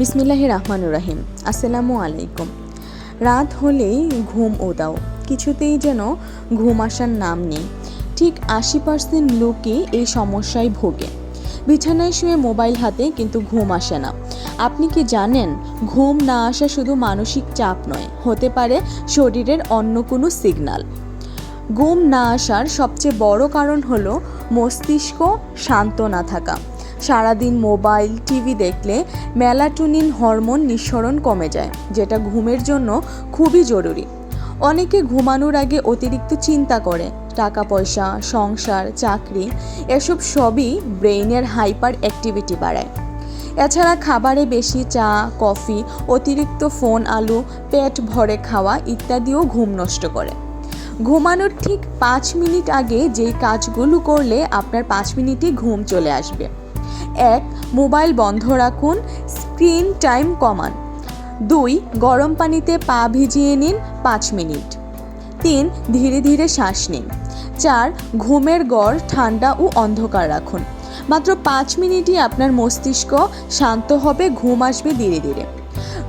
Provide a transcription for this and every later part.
বিসমিল্লাহ রহমানুর রাহিম। আসসালামু আলাইকুম। রাত হলেই ঘুম ওদাও কিছুতেই যেন ঘুম আসার নাম নেই। ঠিক আশি পার্সেন্ট লোকই এই সমস্যায় ভোগে। বিছানায় শুয়ে মোবাইল হাতে কিন্তু ঘুম আসে না। আপনি কি জানেন, ঘুম না আসা শুধু মানসিক চাপ নয়, হতে পারে শরীরের অন্য কোনো সিগন্যাল ঘুম না আসার সবচেয়ে বড় কারণ হলো মস্তিষ্ক শান্ত না থাকা। সারাদিন মোবাইল, টিভি দেখলে মেলাটোনিন হরমোন নিঃসরণ কমে যায়, যেটা ঘুমের জন্য খুবই জরুরি। অনেকে ঘুমানোর আগে অতিরিক্ত চিন্তা করে টাকা পয়সা সংসার, চাকরি, এসব সবই ব্রেইনের হাইপার অ্যাক্টিভিটি বাড়ায়। এছাড়া খাবারে বেশি চা, কফি, অতিরিক্ত ফোন, আলু, পেট ভরে খাওয়া ইত্যাদিও ঘুম নষ্ট করে। ঘুমানোর ঠিক পাঁচ মিনিট আগে যেই কাজগুলো করলে আপনার পাঁচ মিনিটই ঘুম চলে আসবে। এক, মোবাইল বন্ধ রাখুন, স্ক্রিন টাইম কমান। দুই, গরম পানিতে পা ভিজিয়ে নিন পাঁচ মিনিট। তিন, ধীরে ধীরে শ্বাস নিন। চার, ঘুমের গড় ঠান্ডা ও অন্ধকার রাখুন। মাত্র পাঁচ মিনিটই আপনার মস্তিষ্ক শান্ত হবে, ঘুম আসবে ধীরে ধীরে।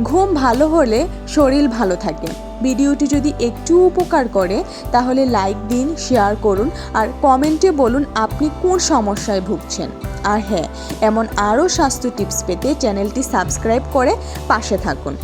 ঘুম ভালো হলে শরীর ভালো থাকে। ভিডিওটি যদি একটু উপকার করে, তাহলে লাইক দিন, শেয়ার করুন আর কমেন্টে বলুন আপনি কোন সমস্যায় ভুগছেন। আর হ্যাঁ এমন আরও স্বাস্থ্য টিপস পেতে চ্যানেলটি সাবস্ক্রাইব করে পাশে থাকুন।